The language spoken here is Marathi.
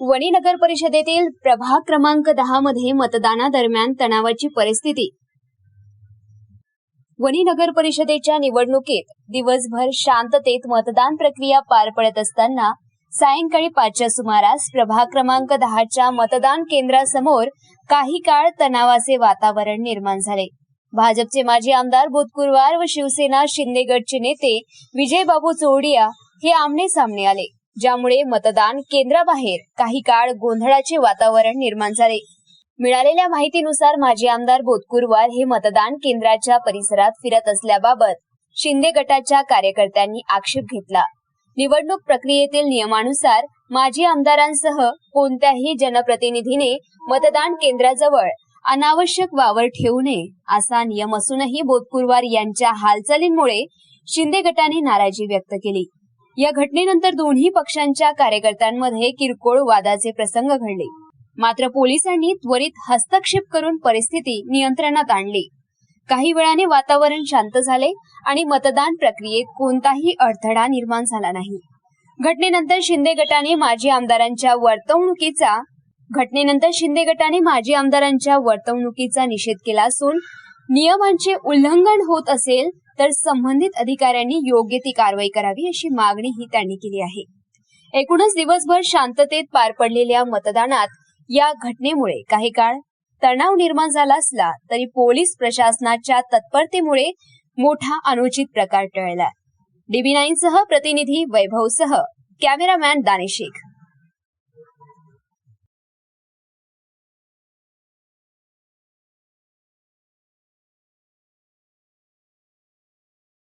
वणी नगर परिषदेतील प्रभाग क्रमांक दहा मध्ये मतदानादरम्यान तणावाची परिस्थिती. वणी नगर परिषदेच्या निवडणुकीत दिवसभर शांततेत मतदान प्रक्रिया पार पडत असताना सायंकाळी पाचच्या सुमारास प्रभाग क्रमांक दहाच्या मतदान केंद्रासमोर काही काळ तणावाचे वातावरण निर्माण झाले. भाजपचे माजी आमदार भूतकुरवार व शिवसेना शिंदे गटचे नेते विजयबाबू चोरडिया हे आमने सामने आले ज्यामुळे मतदान केंद्राबाहेर काही काळ गोंधळाचे वातावरण निर्माण झाले. मिळालेल्या माहितीनुसार माजी आमदार बोतकुरवार हे मतदान केंद्राच्या परिसरात फिरत असल्याबाबत शिंदे गटाच्या कार्यकर्त्यांनी आक्षेप घेतला. निवडणूक प्रक्रियेतील नियमानुसार माजी आमदारांसह कोणत्याही जनप्रतिनिधीने मतदान केंद्राजवळ अनावश्यक वावर ठेवू नये असा नियम असूनही बोधकुरवार यांच्या हालचालींमुळे शिंदे गटाने नाराजी व्यक्त केली. या घटनेनंतर दोन्ही पक्षांच्या कार्यकर्त्यांमध्ये किरकोळ वादाचे प्रसंग घडले. मात्र पोलिसांनी त्वरित हस्तक्षेप करून परिस्थिती नियंत्रणात आणली. काही वेळाने वातावरण शांत झाले आणि मतदान प्रक्रियेत कोणताही अडथळा निर्माण झाला नाही. घटनेनंतर शिंदे गटाने माजी आमदारांच्या वर्तवणुकीचा घटनेनंतर शिंदे गटाने माजी आमदारांच्या वर्तवणुकीचा निषेध केला असून नियमांचे उल्लंघन होत असेल तर संबंधित अधिकाऱ्यांनी योग्य ती कारवाई करावी अशी मागणीही त्यांनी केली आहे. एकूणच दिवसभर शांततेत पार पडलेल्या मतदानात या घटनेमुळे काही काळ तणाव निर्माण झाला असला तरी पोलीस प्रशासनाच्या तत्परतेमुळे मोठा अनुचित प्रकार टळला. डीबी नाईन सह प्रतिनिधी वैभव सह कॅमेरामॅन दानिश शेख.